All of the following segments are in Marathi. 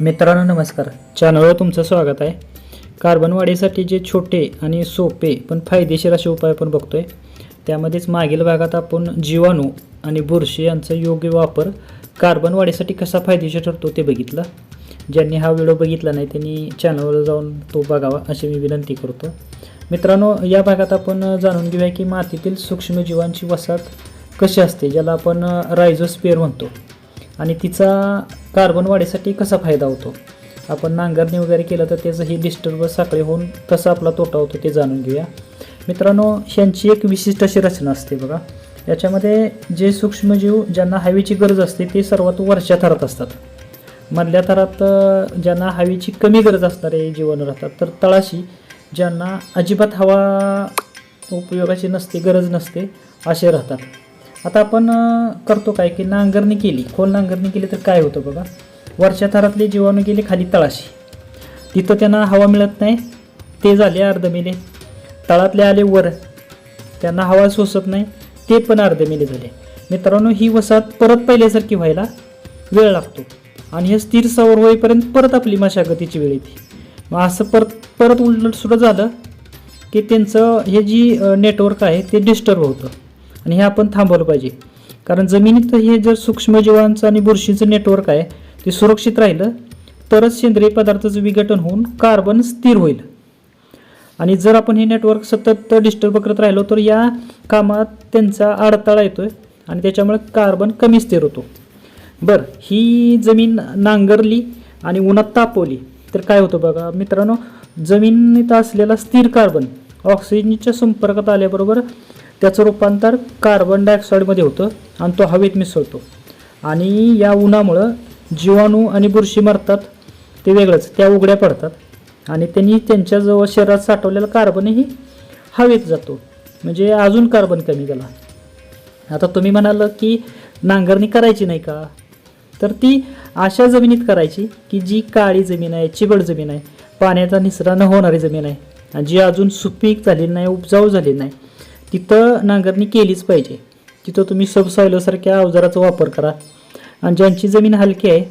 मित्रांनो नमस्कार. चॅनलवर तुमचं स्वागत आहे. कार्बन वाढीसाठी जे छोटे आणि सोपे पण फायदेशीर असे उपाय आपण बघतोय. त्यामध्येच मागील भागात आपण जीवाणू आणि बुरशी यांचा योग्य वापर कार्बन वाढीसाठी कसा फायदेशीर ठरतो ते बघितलं. ज्यांनी हा व्हिडिओ बघितला नाही त्यांनी चॅनलवर जाऊन तो बघावा अशी मी विनंती करतो. मित्रांनो या भागात आपण जाणून घेऊया की मातीतील सूक्ष्मजीवांची वसाहत कशी असते ज्याला आपण रायझोस्पियर म्हणतो. आणि तिचा कार्बन वाढीसाठी कसा फायदा होतो? आपण नांगरणी वगैरे केलं तर त्याचं ही डिस्टर्ब साखळी होऊन कसा आपला तोटा होतो ते जाणून घेऊया. मित्रांनो यांची एक विशिष्ट अशी रचना असते बघा. याच्यामध्ये जे सूक्ष्मजीव ज्यांना हवेची गरज असते ते सर्वात वरच्या थरात असतात. मधल्या थरात ज्यांना हवेची कमी गरज असणारे जीवन राहतात तर तळाशी ज्यांना अजिबात हवा उपयोगाची नसते गरज नसते असे राहतात. आता आपण करतो काय की नांगरणी केली. खोल नांगरणी केली तर काय होतं बघा? वरच्या थरातले जीवाणू गेले खाली तळाशी. तिथं त्यांना हवा मिळत नाही. ते झाले अर्धमेले. तळातले आले वर. त्यांना हवा सोसत नाही. ते पण अर्धमिले झाले. मित्रांनो ही वसाहत परत पहिल्यासारखी व्हायला वेळ लागतो. आणि हे स्थिर सवर होईपर्यंत परत आपली मशागतीची वेळ येते. मग असं परत परत उलट सुद्धा झालं की त्यांचं हे जी नेटवर्क आहे ते डिस्टर्ब होतं. आणि हे आपण थांबवलं पाहिजे. कारण जमिनीत हे जर सूक्ष्मजीवांचं आणि बुरशीचं नेटवर्क आहे ते सुरक्षित राहिलं तरच सेंद्रिय पदार्थाचं विघटन होऊन कार्बन स्थिर होईल. आणि जर आपण हे नेटवर्क सतत डिस्टर्ब करत राहिलो तर या कामात त्यांचा अडथळा आहे आणि त्याच्यामुळे कार्बन कमी स्थिर होतो. बरं ही जमीन नांगरली आणि उन्हात तापवली तर काय होतं बघा मित्रांनो जमिनीत असलेला स्थिर कार्बन ऑक्सिजनच्या संपर्कात आल्याबरोबर त्याचं रूपांतर कार्बन डायऑक्साईडमध्ये होतं आणि तो हवेत मिसळतो. आणि या उन्हामुळं जीवाणू आणि बुरशी मरतात ते वेगळंच त्या उघड्या पडतात. आणि त्यांनी त्यांच्याजवळ शरीरात साठवलेला कार्बनही हवेत जातो. म्हणजे अजून कार्बन कमी झाला. आता तुम्ही म्हणाल की नांगरणी करायची नाही का? तर ती अशा जमिनीत करायची की जी काळी जमीन आहे चिबड जमीन आहे पाण्याचा निचरा न होणारी जमीन आहे. आणि जी अजून सुपीक झालेली नाही उपजाऊ झालेली नाही. तिथं नांगरणी केलीच पाहिजे. तिथं तुम्ही सबसॉयलोसारख्या अवजाराचा वापर करा. आणि ज्यांची जमीन हलकी आहे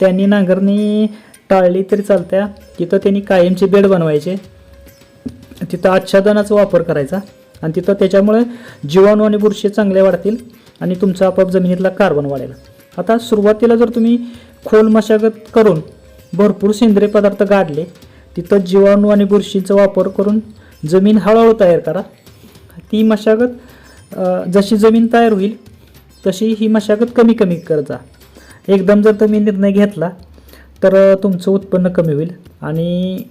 त्यांनी नांगरणी टाळली तरी चालत्या. तिथं त्यांनी कायमचे बेड बनवायचे. तिथं आच्छादनाचा वापर करायचा. आणि तिथं त्याच्यामुळे जीवाणू आणि बुरशी चांगले वाढतील आणि तुमचा आपोआप जमिनीतला कार्बन वाढेल. आता सुरुवातीला जर तुम्ही खोल मशागत करून भरपूर सेंद्रिय पदार्थ गाडले तिथं जीवाणू आणि बुरशीचा वापर करून जमीन हळूहळू तयार करा. ती मशागत जशी जमीन तयार होईल तशी ही मशागत कमी कमी करत जा. एकदम जर तुम्ही निर्णय घेतला तर तुमचं उत्पन्न कमी होईल आणि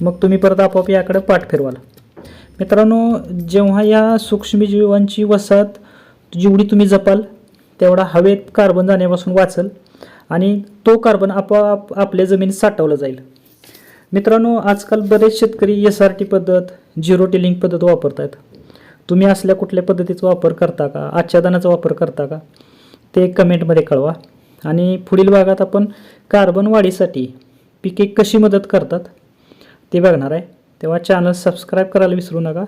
मग तुम्ही परत आपोआप याकडे पाठ फिरवाल. मित्रांनो जेव्हा या सूक्ष्मजीवांची वसाहत जेवढी तुम्ही जपाल तेवढा हवेत कार्बन जाण्यापासून वाचल आणि तो कार्बन आपोआप आपल्या जमिनीत साठवला जाईल. मित्रांनो आजकाल बरेच शेतकरी एस आर टी पद्धत झिरो टिलिंग पद्धत वापरत आहेत तुम्ही असल्या कुठल्या पद्धतीचा वापर करता का? आच्छादनाचा वापर करता का? ते कमेंटमध्ये कळवा. आणि पुढील भागात आपण कार्बन वाढीसाठी पिके कशी मदत करतात ते बघणार आहे. तेव्हा चॅनल सबस्क्राईब करायला विसरू नका.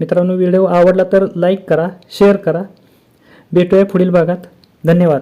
मित्रांनो व्हिडिओ आवडला तर लाईक करा शेअर करा. भेटूया पुढील भागात. धन्यवाद.